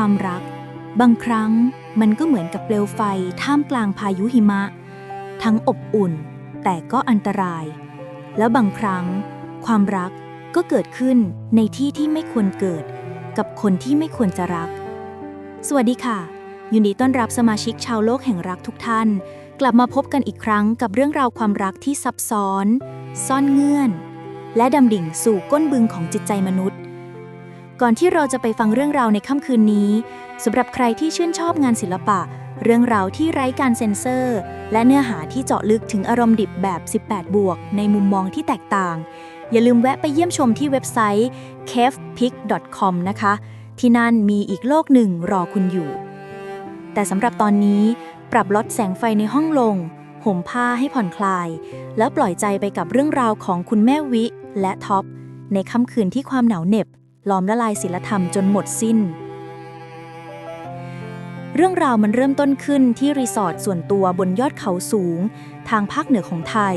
ความรัก บางครั้งมันก็เหมือนกับเปลวไฟท่ามกลางพายุหิมะ ทั้งอบอุ่น แต่ก็อันตราย แล้วบางครั้ง ความรักก็เกิดขึ้นในที่ที่ไม่ควรเกิด กับคนที่ไม่ควรจะรัก สวัสดีค่ะ ยินดีต้อนรับสมาชิกชาวโลกแห่งรักทุกท่าน กลับมาพบกันอีกครั้งกับเรื่องราวความรักที่ซับซ้อน ซ่อนเงื่อน และดำดิ่งสู่ก้นบึงของจิตใจมนุษย์ ก่อนที่เราจะไปฟังเรื่องราวในค่ำคืนนี้สำหรับใครที่ชื่นชอบงานศิลปะ เรื่องราวที่ไร้การเซ็นเซอร์ และเนื้อหาที่เจาะลึกถึงอารมณ์ดิบแบบ 18 บวก ในมุมมองที่แตกต่าง อย่าลืมแวะไปเยี่ยมชมที่เว็บไซต์ cavepic.com นะคะ ที่นั่นมีอีกโลกหนึ่งรอคุณอยู่ แต่สำหรับตอนนี้ ปรับลดแสงไฟในห้องลงห่มผ้าให้ผ่อนคลาย แล้วปล่อยใจไปกับเรื่องราวของคุณแม่วิ และท็อปในค่ำคืนที่ความหนาวเหน็บ หลอมละลายศิลธรรมจนหมดสิ้น เรื่องราวมันเริ่มต้นขึ้นที่รีสอร์ทส่วนตัวบนยอดเขาสูง ทางภาคเหนือของไทย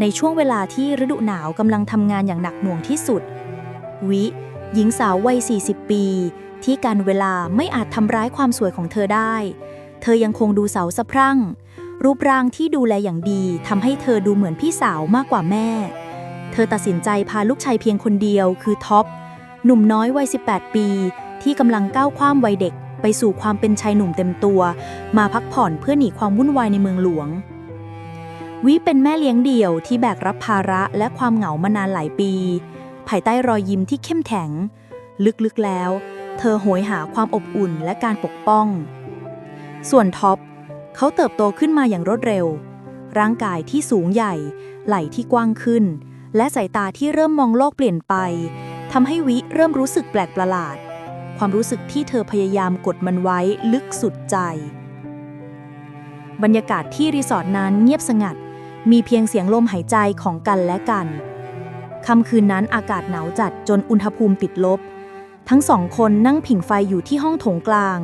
ในช่วงเวลาที่ฤดูหนาวกำลังทำงานอย่างหนักหน่วงที่สุด วิ หญิงสาววัย 40 ปี ที่การเวลาไม่อาจทำร้ายความสวยของเธอได้ เธอยังคงดูเสาสะพรั่ง รูปร่างที่ดูแลอย่างดีทำให้เธอดูเหมือนพี่สาวมากกว่าแม่เธอตัดสินใจพาลูกชายเพียงคนเดียวคือท็อป หนุ่มน้อยวัย 18 ปี ที่กำลังก้าวข้ามวัยเด็ก ไปสู่ความเป็นชายหนุ่มเต็มตัว มาพักผ่อนเพื่อหนีความวุ่นวายในเมืองหลวง วิเป็นแม่เลี้ยงเดี่ยวที่แบกรับภาระและความเหงามานานหลายปี ภายใต้รอยยิ้มที่เข้มแข็ง ลึกๆแล้ว เธอโหยหาความอบอุ่นและการปกป้อง ส่วนท็อปเขาเติบโตขึ้นมาอย่างรวดเร็ว ร่างกายที่สูงใหญ่ ไหล่ที่กว้างขึ้น และสายตาที่เริ่มมองโลกเปลี่ยนไป ทำให้วิเริ่มรู้สึกแปลกประหลาด ความรู้สึกที่เธอพยายามกดมันไว้ลึกสุดใจ บรรยากาศที่รีสอร์ทนั้นเงียบสงัด มีเพียงเสียงลมหายใจของกันและกันค่ำคืนนั้นอากาศหนาวจัดจนอุณหภูมิติดลบ ทั้งสองคนนั่งผิงไฟอยู่ที่ห้องโถงกลาง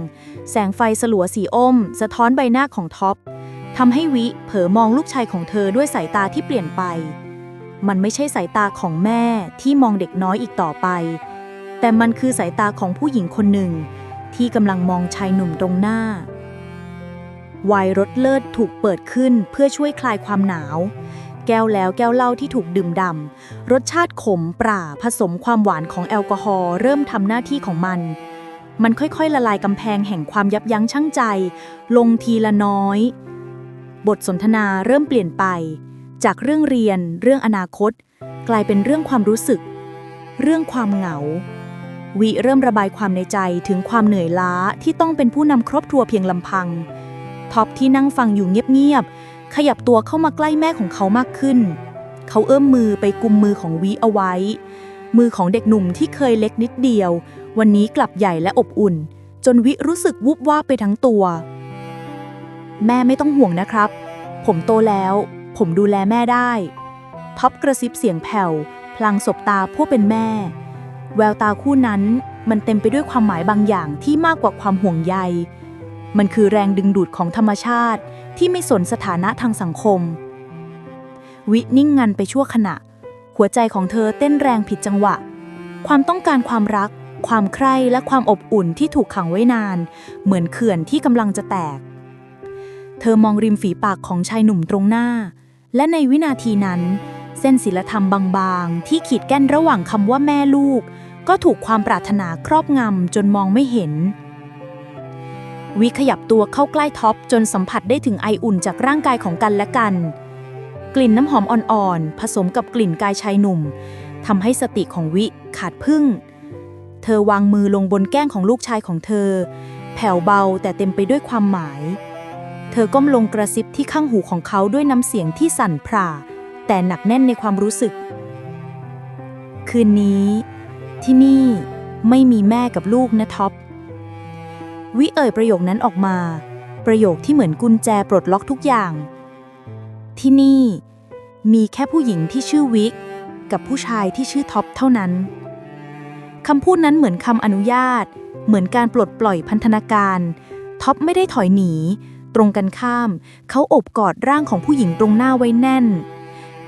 แสงไฟสลัวสีอมสะท้อนใบหน้าของท็อปทำให้วิเผลอมองลูกชายของเธอด้วยสายตาที่เปลี่ยนไป มันไม่ใช่สายตาของแม่ที่มองเด็กน้อยอีกต่อไป แต่มันคือสายตาของผู้หญิงคนหนึ่ง ที่กำลังมองชายหนุ่มตรงหน้าไวน์รสเลิศถูกเปิดขึ้นเพื่อช่วยคลายความหนาว แก้วแล้วแก้วเหล้าที่ถูกดื่มดำรสชาติขมปราผสมความหวานของแอลกอฮอล์เริ่มทำหน้าที่ของมัน มันค่อยๆ ละลายกำแพงแห่งความยับยั้งชั่งใจ ลงทีละน้อย บทสนทนาเริ่มเปลี่ยนไป จากเรื่องเรียน เรื่องอนาคต กลายเป็นเรื่องความรู้สึก เรื่องความเหงา วิเริ่มระบายความในใจถึงความเหนื่อยล้าที่ต้องเป็นผู้นำครอบครัวเพียงลำพัง ท็อปที่นั่งฟังอยู่เงียบๆขยับตัวเข้ามาใกล้แม่ของเขามากขึ้น เขาเอื้อมมือไปกุมมือของวิเอาไว้ มือของเด็กหนุ่มที่เคยเล็กนิดเดียว วันนี้กลับใหญ่และอบอุ่น จนวิรู้สึกวุบว่าบไปทั้งตัว แม่ไม่ต้องห่วงนะครับ ผมโตแล้ว ผมดูแลแม่ได้ ท็อปกระซิบเสียงแผ่ว พลางสบตาผู้เป็นแม่ แววตาคู่นั้นมันเต็มไปด้วยความหมายบางอย่างที่มากกว่าความห่วงใย มันคือแรงดึงดูดของธรรมชาติที่ไม่สนสถานะทางสังคม วินิ่งงันไปชั่วขณะ หัวใจของเธอเต้นแรงผิดจังหวะ ความต้องการความรัก ความใคร่และความอบอุ่นที่ถูกขังไว้นาน เหมือนเขื่อนที่กำลังจะแตก เธอมองริมฝีปากของชายหนุ่มตรงหน้า และในวินาทีนั้น เส้นศิลธรรมบางๆ ที่ขีดแก้นระหว่างคำว่าแม่ลูก ก็ถูกความปรารถนาครอบงำจนมองไม่เห็น วิขยับตัวเข้าใกล้ท็อปจนสัมผัสได้ถึงไออุ่นจากร่างกายของกันและกัน กลิ่นน้ำหอมอ่อนๆ ผสมกับกลิ่นกายชายหนุ่มทำให้สติของวิขาดพึ่ง เธอวางมือลงบนแก้งของลูกชายของเธอ แผ่วเบาแต่เต็มไปด้วยความหมาย ธอก้มลงกระซิบที่ข้างหูของเขาด้วยน้ำเสียงที่สั่นพร่า แต่หนักแน่นในความรู้สึก คืนนี้ ที่นี่ไม่มีแม่กับลูกนะท็อป วิเอ่ยประโยคนั้นออกมา ประโยคที่เหมือนกุญแจปลดล็อกทุกอย่าง ที่นี่ มีแค่ผู้หญิงที่ชื่อวิก กับผู้ชายที่ชื่อท็อปเท่านั้นคำพูดนั้นเหมือนคำอนุญาต เหมือนการปลดปล่อยพันธนาการ ท็อปไม่ได้ถอยหนี ตรงกันข้าม เขาอบกอดร่างของผู้หญิงตรงหน้าไว้แน่น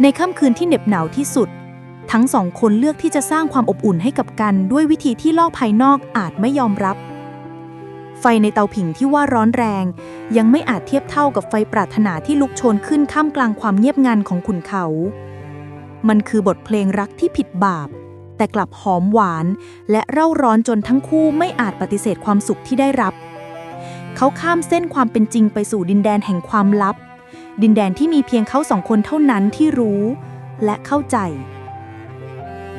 ในค่ำคืนที่เหน็บหนาวที่สุด ทั้งสองคนเลือกที่จะสร้างความอบอุ่นให้กับกันด้วยวิธีที่โลกภายนอกอาจไม่ยอมรับ ไฟในเตาผิงที่ว่าร้อนแรง ยังไม่อาจเทียบเท่ากับไฟปรารถนาที่ลุกโชนขึ้นท่ามกลางความเงียบงันของขุนเขา มันคือบทเพลงรักที่ผิดบาปแต่กลับหอมหวาน และเร่าร้อนจนทั้งคู่ไม่อาจปฏิเสธความสุขที่ได้รับ เขาข้ามเส้นความเป็นจริงไปสู่ดินแดนแห่งความลับ ดินแดนที่มีเพียงเขาสองคนเท่านั้นที่รู้และเข้าใจ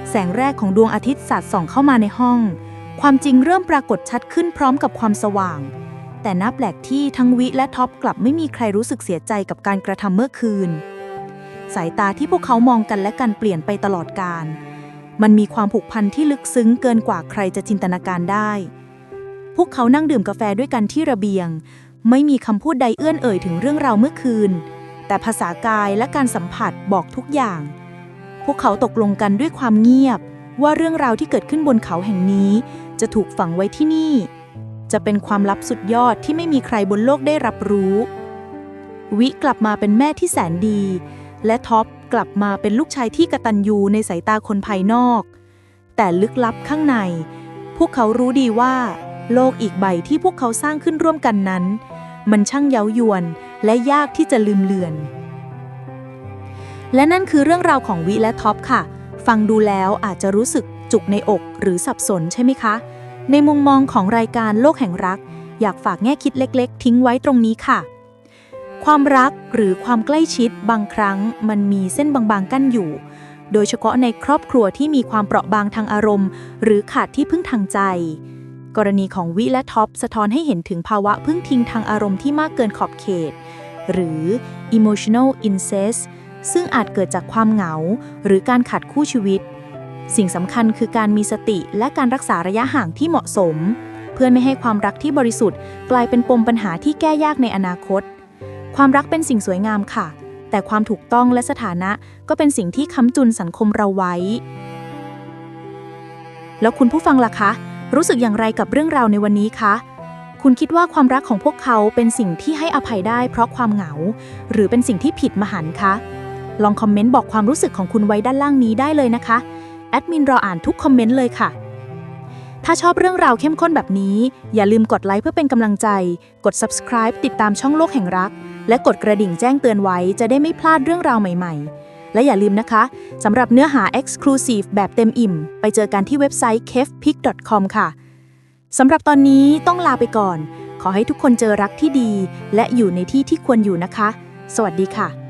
แสงแรกของดวงอาทิตย์สาดส่องเข้ามาในห้อง ความจริงเริ่มปรากฏชัดขึ้นพร้อมกับความสว่าง แต่นับแปลกที่ทั้งวิและท็อปกลับไม่มีใครรู้สึกเสียใจกับการกระทำเมื่อคืน สายตาที่พวกเขามองกันและกันเปลี่ยนไปตลอดการ มันมีความผูกพันที่ลึกซึ้งเกินกว่าใครจะจินตนาการได้ วกเขานั่งดื่มกาแฟด้วยกันที่ระเบียง ไม่มีคำพูดใดเอื้อนเอ่ยถึงเรื่องราวเมื่อคืน แต่ภาษากายและการสัมผัสบอกทุกอย่าง พวกเขาตกลงกันด้วยความเงียบ ว่าเรื่องราวที่เกิดขึ้นบนเขาแห่งนี้ จะถูกฝังไว้ที่นี่ จะเป็นความลับสุดยอดที่ไม่มีใครบนโลกได้รับรู้ วิกลับมาเป็นแม่ที่แสนดี และท็อปกลับมาเป็นลูกชายที่กระตันยูในสายตาคนภายนอก แต่ลึกลับข้างใน พวกเขารู้ดีว่า โลกอีกใบที่พวกเขาสร้างขึ้นร่วมกันนั้น มันช่างเย้ายวนและยากที่จะลืมเลือน และนั่นคือเรื่องราวของวิและท็อปค่ะ ฟังดูแล้วอาจจะรู้สึกจุกในอกหรือสับสนใช่ไหมคะ ในมุมมองของรายการโลกแห่งรัก อยากฝากแง่คิดเล็ก ๆ ทิ้งไว้ตรงนี้ค่ะ ความรักหรือความใกล้ชิดบางครั้งมันมีเส้นบางๆกั้นอยู่ โดยเฉพาะในครอบครัวที่มีความเปราะบางทางอารมณ์ หรือขาดที่พึ่งทางใจ กรณีของวิและท็อปสะท้อนให้เห็นถึงภาวะพึ่งพิงทางอารมณ์ที่มากเกินขอบเขต หรือ emotional incest ซึ่งอาจเกิดจากความเหงา หรือการขาดคู่ชีวิต สิ่งสำคัญคือการมีสติและการรักษาระยะห่างที่เหมาะสม เพื่อไม่ให้ความรักที่บริสุทธิ์ กลายเป็นปมปัญหาที่แก้ยากในอนาคต ความรักเป็นสิ่งสวยงามค่ะ แต่ความถูกต้องและสถานะก็เป็นสิ่งที่ค้ำจุนสังคมเราไว้ แล้วคุณผู้ฟังล่ะคะ รู้สึกอย่างไรกับเรื่องราวในวันนี้คะ คุณคิดว่าความรักของพวกเขาเป็นสิ่งที่ให้อภัยได้เพราะความเหงา หรือเป็นสิ่งที่ผิดมหันคะ ลองคอมเมนต์บอกความรู้สึกของคุณไว้ด้านล่างนี้ได้เลยนะคะ แอดมินรออ่านทุกคอมเมนต์เลยค่ะ ถ้าชอบเรื่องราวเข้มข้นแบบนี้ อย่าลืมกดไลค์เพื่อเป็นกำลังใจ กด subscribe ติดตามช่องโลกแห่งรัก และกดกระดิ่งแจ้งเตือนไว้จะได้ไม่พลาดเรื่องราวใหม่ ๆ และอย่าลืมนะคะสำหรับเนื้อหา exclusive แบบเต็มอิ่ม ไปเจอกันที่เว็บไซต์ kefpic.com ค่ะสำหรับตอนนี้ต้องลาไปก่อน ขอให้ทุกคนเจอรักที่ดี และอยู่ในที่ที่ควรอยู่นะคะ สวัสดีค่ะ